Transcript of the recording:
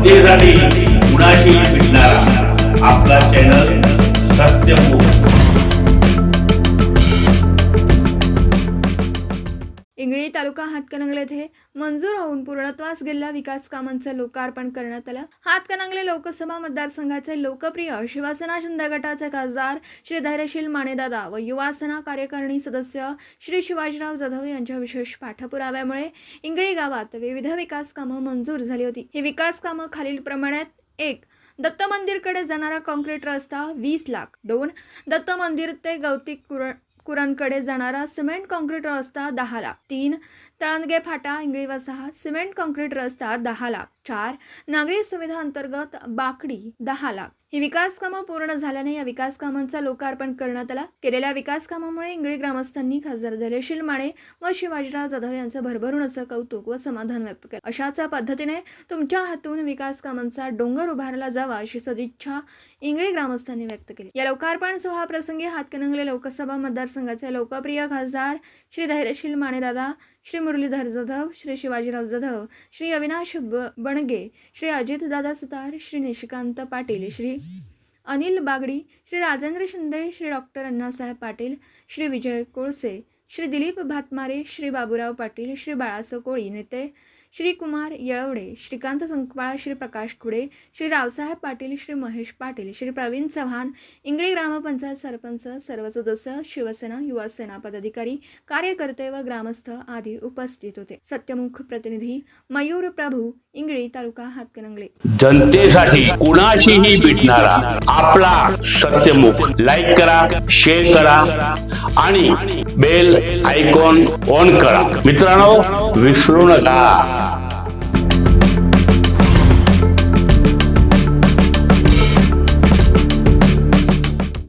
जनतेसाठी कुणाशी भेटणारा? आपला चॅनल सत्यमुख इंगळी तालुका हातकणंगले येथे मंजूर होऊन पूर्णत्वास गेलेल्या विकास कामांचं लोकार्पण करण्यात आलं. हातकणंगले लोकसभा मतदारसंघाचे लोकप्रिय शिवसेना शिंदे गटाचे खासदार श्री धैर्यशील मानेदादा व युवासेना कार्यकारिणी सदस्य श्री शिवाजीराव जाधव यांच्या विशेष पाठपुराव्यामुळे इंगळी गावात विविध विकास कामं मंजूर झाली होती. ही विकास कामं खालील प्रमाणात एक दत्त मंदिरकडे जाणारा कॉन्क्रीट रस्ता वीस लाख दोन दत्त मंदिर ते गौतिक कुरण कुरणकडे जाणारा सिमेंट कॉन्क्रीट रस्ता दहा लाख. तीन तळणगे फाटा इंगळी वसाहत सिमेंट कॉन्क्रीट रस्ता दहा लाख. चार नागरी सुविधा अंतर्गत बाकडी दहा लाख. ही विकास कामं पूर्ण झाल्याने या विकास कामांचा लोकार्पण करण्यात आला. केलेल्या विकास कामामुळे इंगळी ग्रामस्थांनी खासदार धैर्यशील माने व शिवाजीराव जाधव यांचं भरभरून असं कौतुक व समाधान व्यक्त केलं. अशाच पद्धतीने तुमच्या हातून विकास कामांचा डोंगर उभारला जावा अशी सदिच्छा इंगळी ग्रामस्थांनी व्यक्त केली. या लोकार्पण सोहळाप्रसंगी हातकणंगले लोकसभा मतदारसंघाचे लोकप्रिय खासदार श्री धैर्यशील मानेदादा श्री मुरलीधर जाधव श्री शिवाजीराव जाधव श्री अविनाश ब बणगे श्री अजितदादा सुतार श्री निशिकांत पाटील श्री अनिल बागडी श्री राजेंद्र शिंदे श्री डॉक्टर अण्णासाहेब पाटील श्री विजय कोळसे श्री दिलीप भातमारे श्री बाबूराव पाटील श्री बाळासाहेब कोळी नेते श्री कुमार येळवडे श्रीकांत संकपाळ श्री प्रकाश खुडे श्री रावसाहेब पाटील श्री महेश पाटील श्री प्रवीण चव्हाण इंगळी ग्रामपंचायत सरपंच सर्व सदस्य शिवसेना युवासेना पदाधिकारी कार्यकर्ते व ग्रामस्थ आदी उपस्थित होते. सत्यमुख प्रतिनिधी मयूर प्रभू इंगळी तालुका हातकणंगले. जनतेसाठी कुणाशीही भेटणारा आपला सत्यमुख. लाईक करा शेअर करा आणि बेल आयकॉन ऑन करा. मित्रांनो विसरू नका.